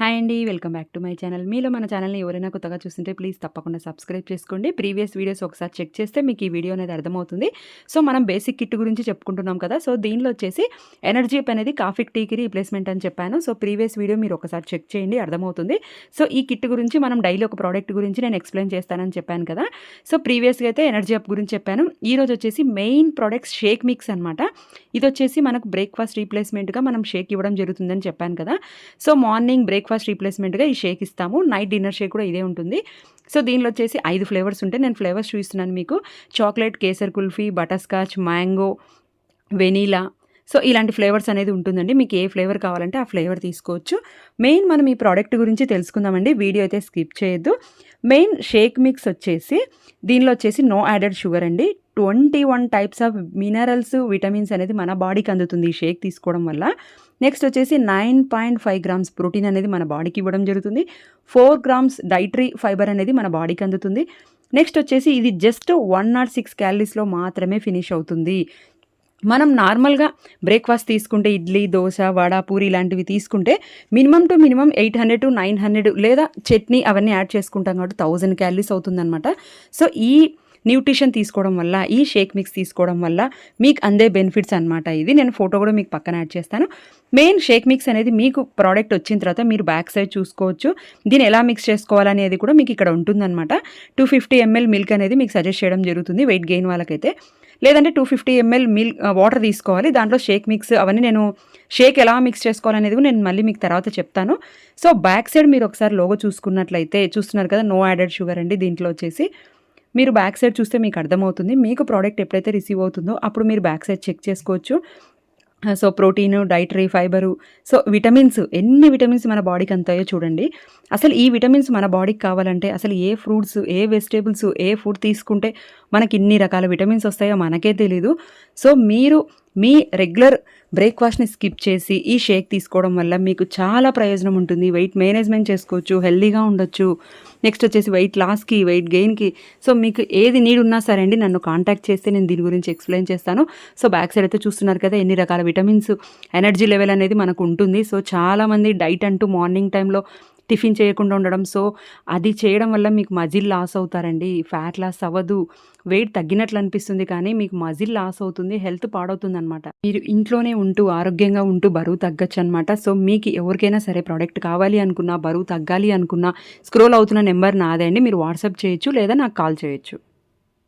Hi అండి welcome back to my channel. మీలో మన ఛానల్ని ఎవరైనా కొత్తగా చూస్తుంటే ప్లీజ్ తప్పకుండా సబ్స్క్రైబ్ చేసుకోండి. ప్రీవియస్ వీడియోస్ ఒకసారి చెక్ చేస్తే మీకు ఈ వీడియో అనేది అర్థమవుతుంది. సో మనం బేసిక్ కిట్ గురించి చెప్పుకుంటున్నాం కదా సో దీనిలో వచ్చేసి ఎనర్జీ అప్ అనేది కాఫీ టీకి రీప్లేస్మెంట్ అని చెప్పాను. సో ప్రీవియస్ వీడియో మీరు ఒకసారి చెక్ చేయండి అర్థమవుతుంది. సో ఈ కిట్ గురించి మనం డైలీ ఒక ప్రోడక్ట్ గురించి నేను ఎక్స్ప్లెయిన్ చేస్తానని చెప్పాను కదా. సో ప్రీవియస్గా అయితే ఎనర్జీ అప్ గురించి చెప్పాను. ఈరోజు వచ్చేసి మెయిన్ ప్రోడక్ట్స్ షేక్ మిక్స్ అనమాట ఇది వచ్చేసి మనకు బ్రేక్ఫాస్ట్ రీప్లేస్మెంట్గా మనం షేక్ ఇవ్వడం జరుగుతుందని చెప్పాను కదా. సో మార్నింగ్ బ్రేక్ బ్రేక్ఫాస్ట్ రీప్లేస్మెంట్గా ఈ షేక్ ఇస్తాము. నైట్ డిన్నర్ షేక్ కూడా ఇదే ఉంటుంది. సో దీనిలో వచ్చేసి ఐదు ఫ్లేవర్స్ ఉంటాయి నేను ఫ్లేవర్స్ చూపిస్తున్నాను మీకు. Chocolate kesar kulfi butterscotch mango vanilla. So ఇలాంటి ఫ్లేవర్స్ అనేది ఉంటుందండి. మీకు ఏ ఫ్లేవర్ కావాలంటే ఆ ఫ్లేవర్ తీసుకోవచ్చు. మెయిన్ మనం ఈ ప్రోడక్ట్ గురించి తెలుసుకుందామండి. వీడియో అయితే స్కిప్ చేయొద్దు. మెయిన్ షేక్ మిక్స్ వచ్చేసి దీనిలో వచ్చేసి నో యాడెడ్ షుగర్ అండి. Twenty one types of minerals vitamins అనేది మన బాడీకి అందుతుంది ఈ షేక్ తీసుకోవడం వల్ల. నెక్స్ట్ వచ్చేసి nine point five grams protein అనేది మన బాడీకి ఇవ్వడం జరుగుతుంది. ఫోర్ గ్రామ్స్ డైటరీ ఫైబర్ అనేది మన బాడీకి అందుతుంది. నెక్స్ట్ వచ్చేసి ఇది జస్ట్ వన్ నాట్ సిక్స్ క్యాలరీస్లో మాత్రమే ఫినిష్ అవుతుంది. మనం నార్మల్గా బ్రేక్ఫాస్ట్ తీసుకుంటే ఇడ్లీ దోశ వడ పూరి ఇలాంటివి తీసుకుంటే minimum to minimum eight hundred to nine hundred లేదా చట్నీ అవన్నీ యాడ్ చేసుకుంటాం కాబట్టి థౌజండ్ క్యాలరీస్ అవుతుందన్నమాట. సో ఈ న్యూట్రిషన్ తీసుకోవడం వల్ల ఈ షేక్ మిక్స్ తీసుకోవడం వల్ల మీకు అందే బెనిఫిట్స్ అనమాట ఇది. నేను ఫోటో కూడా మీకు పక్కన యాడ్ చేస్తాను. మెయిన్ షేక్ మిక్స్ అనేది మీకు ప్రోడక్ట్ వచ్చిన తర్వాత మీరు బ్యాక్ సైడ్ చూసుకోవచ్చు. దీన్ని ఎలా మిక్స్ చేసుకోవాలనేది కూడా మీకు ఇక్కడ ఉంటుందన్నమాట. టూ ఫిఫ్టీ ఎంఎల్ మిల్క్ అనేది మీకు సజెస్ట్ చేయడం జరుగుతుంది వెయిట్ గెయిన్ వాళ్ళకైతే. లేదంటే two fifty ML milk water తీసుకోవాలి. దాంట్లో షేక్ మిక్స్ అవన్నీ నేను షేక్ ఎలా మిక్స్ చేసుకోవాలనేది కూడా నేను మళ్ళీ మీకు తర్వాత చెప్తాను. సో బ్యాక్ సైడ్ మీరు ఒకసారి లోగో చూసుకున్నట్లయితే చూస్తున్నారు కదా నో యాడెడ్ షుగర్ అండి దీంట్లో వచ్చేసి. మీరు బ్యాక్ సైడ్ చూస్తే మీకు అర్థమవుతుంది. మీకు ప్రోడక్ట్ ఎప్పుడైతే రిసీవ్ అవుతుందో అప్పుడు మీరు బ్యాక్ సైడ్ చెక్ చేసుకోవచ్చు. So protein dietary fibre so vitamins ఎన్ని విటమిన్స్ మన బాడీకి అంతాయో చూడండి. అసలు ఈ విటమిన్స్ మన బాడీకి కావాలంటే అసలు ఏ ఫ్రూట్స్ ఏ వెజిటేబుల్స్ ఏ ఫుడ్ తీసుకుంటే మనకి ఇన్ని రకాల విటమిన్స్ వస్తాయో మనకే తెలీదు. సో మీరు మీ రెగ్యులర్ బ్రేక్ఫాస్ట్ని స్కిప్ చేసి ఈ షేక్ తీసుకోవడం వల్ల మీకు చాలా ప్రయోజనం ఉంటుంది. వెయిట్ మేనేజ్మెంట్ చేసుకోవచ్చు హెల్దీగా ఉండొచ్చు. నెక్స్ట్ వచ్చేసి వెయిట్ లాస్కి వెయిట్ గెయిన్కి. సో మీకు ఏది నీడ్ ఉన్నా సరే అండి నన్ను కాంటాక్ట్ చేస్తే నేను దీని గురించి ఎక్స్ప్లెయిన్ చేస్తాను. సో బ్యాక్ సైడ్ అయితే చూస్తున్నారు కదా ఎన్ని రకాల విటమిన్స్ ఎనర్జీ లెవెల్ అనేది మనకు ఉంటుంది. సో చాలామంది డైట్ అంటూ మార్నింగ్ టైంలో టిఫిన్ చేయకుండా ఉండడం. సో అది చేయడం వల్ల మీకు మజిల్ లాస్ అవుతారండి. ఫ్యాట్ లాస్ అవ్వదు. వెయిట్ తగ్గినట్లు అనిపిస్తుంది కానీ మీకు మజిల్ లాస్ అవుతుంది హెల్త్ పాడవుతుంది అనమాట మీరు ఇంట్లోనే ఉంటూ ఆరోగ్యంగా ఉంటూ బరువు తగ్గచ్చు అనమాట సో మీకు ఎవరికైనా సరే ప్రోడక్ట్ కావాలి అనుకున్నా బరువు తగ్గాలి అనుకున్నా స్క్రోల్ అవుతున్న నెంబర్ నాదే అండి. మీరు వాట్సాప్ చేయొచ్చు లేదా నాకు కాల్ చేయొచ్చు.